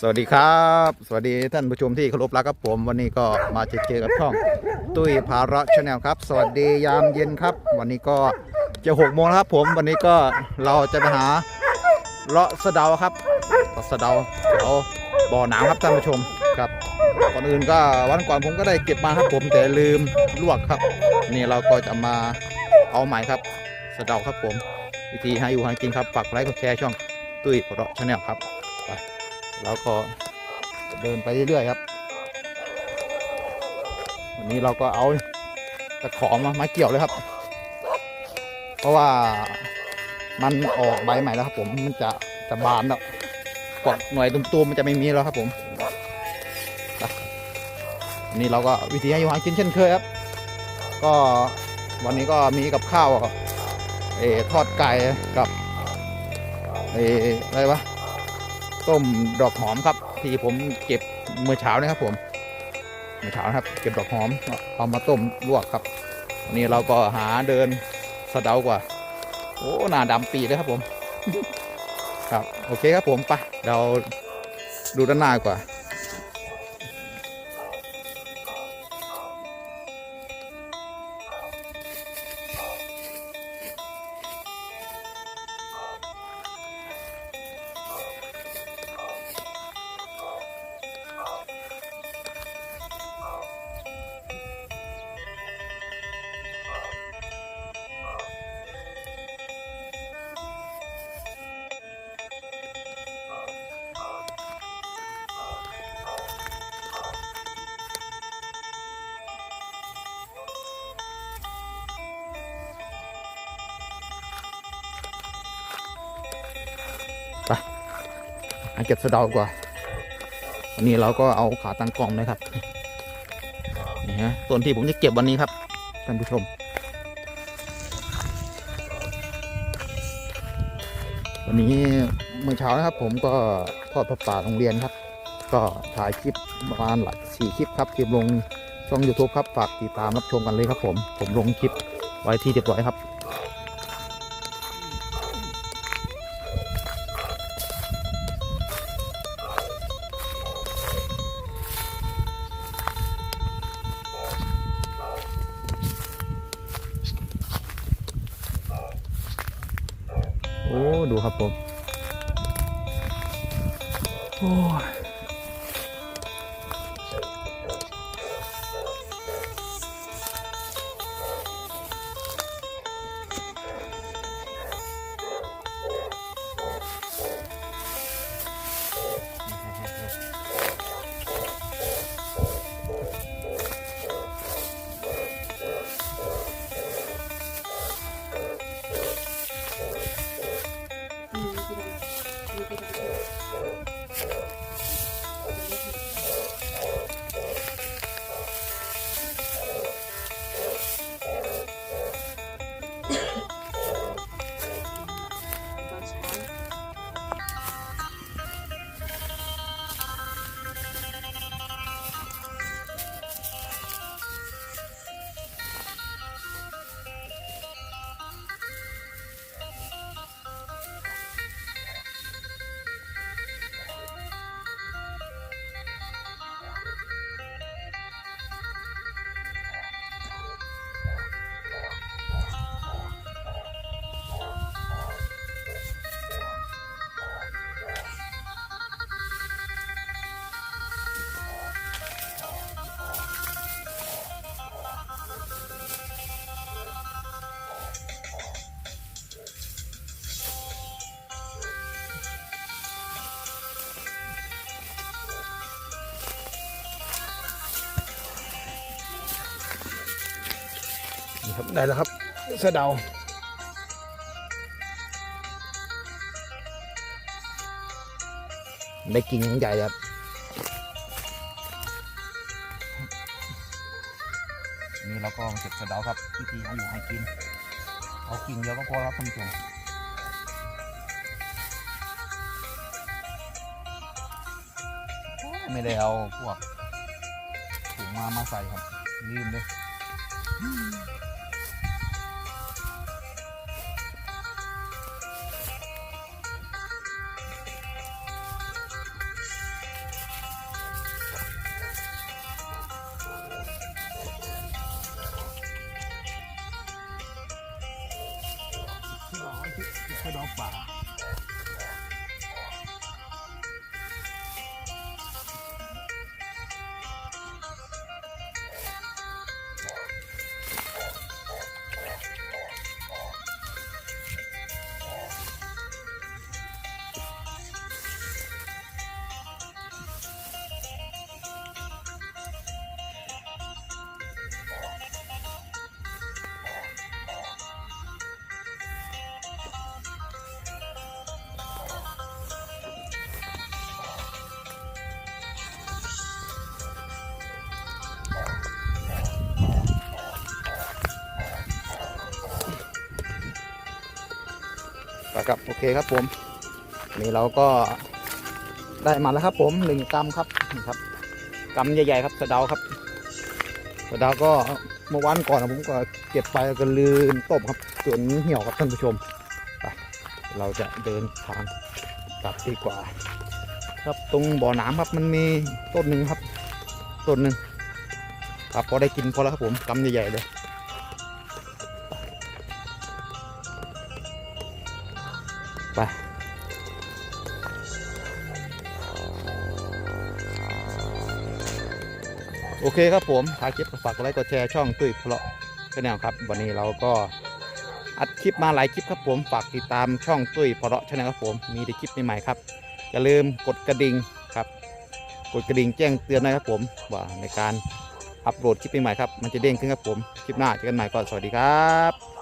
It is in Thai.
สวัสดีครับ สวัสดีท่านผู้ชมที่เคารพรักครับผม วันนี้ก็มาเจอเจอกับช่อง ตุ้ยภาระชาแนลครับ สวัสดียามเย็นครับ วันนี้ก็จะหกโมงครับ ผมวันนี้ก็เราจะไปหาเลาะสะเดาครับเสะเดาแถวบ่อหน้ำครับท่านผู้ชมครับก่อนอื่นก็วันก่อนผมก็ได้เก็บมาครับผมแต่ลืมลวกครับ นี่เราก็จะมาเอาใหม่ครับสะเดาครับผมวิธีให้อยู่ให้กินครับฝากไลค์กดแชร์ช่องตุ้ยภาระชาแนลครับ ไปแล้วก็เดินไปเรื่อยๆครับ วันนี้เราก็เอาตะขอมามาเกี่ยวเลยครับ เพราะว่ามันออกใบใหม่แล้วครับ ผมมันจะจะบานแล้วกดหน่วยตุ้มๆมันจะไม่มีแล้วครับ ผมวันนี้เราก็วิธีให้อยู่หากินเช่นเคยครับ ก็วันนี้ก็มีกับข้าวเออทอดไก่กับเอออะไรวะ ต้มดอกหอมครับ ที่ผมเก็บเมื่อเช้านะครับ ผมเมื่อเช้านะครับ เก็บดอกหอมเอามาต้มลวกครับวันนี้เราก็หาเดินสะเดากว่า โอ้หน้าดำปีเลยครับผม ครับ โอเคครับผมไปเราดูด้านหน้ากว่า เก็บสะเดากว่าวันนี้เราก็เอาขาตั้งกล้องนะครับนี่ฮะต้นที่ผมจะเก็บวันนี้ครับท่านผู้ชม วันนี้เมื่อเช้านะครับ ผมก็ทอดผ้าป่าโรงเรียนครับ ก็ถ่ายคลิปประมาณหลายสี่คลิปครับคลิปลงช่อง YouTube ครับ ฝากติดตามรับชมกันเลยครับผม ผมลงคลิปไว้ที่เรียบร้อยครับ ดูครับผม โอ้ย นี่ครับได้แล้วครับสะเดาได้กิ่งใหญ่ครับนี่เราก็เก็บสะเดาครับวิธีให้อยู่ให้กิน เอากิ่งเดียวก็พอครับท่านผู้ชมไม่ได้เอาพวกถุงมามาใส่ครับลืมเลย ครับ โอเคครับผมนี่เราก็ได้มาแล้วครับ ผมหนึ่งกรัมครับนี่ครับกรัมใหญ่ๆครับสะเดาครับสะเดาก็เมื่อวันก่อนผมก็เก็บไปก็ลืมต้มครับจนเหี่ยวครับท่านผู้ชมไปเราจะเดินทางกลับดีกว่า ครับตรงบ่อน้ำครับมันมีต้นหนึ่งครับต้นหนึ่งครับพอได้กินพอแล้วครับผมกำใหญ่ๆเลย ไปโอเคครับผมถ้าคลิปฝากกดไลค์กดแชร์ช่องตุ้ยเพลาะชาแนลครับ วันนี้เราก็อัดคลิปมาหลายคลิปครับผม ฝากติดตามช่องตุ้ยเพลาะชาแนลครับผม มีแต่คลิปใหม่ๆครับ อย่าลืมกดกระดิ่งครับ กดกระดิ่งแจ้งเตือนนะครับผม ว่าในการอัปโหลดคลิปใหม่ๆครับ มันจะเด้งขึ้นครับผม คลิปหน้าเจอกันใหม่ก็สวัสดีครับ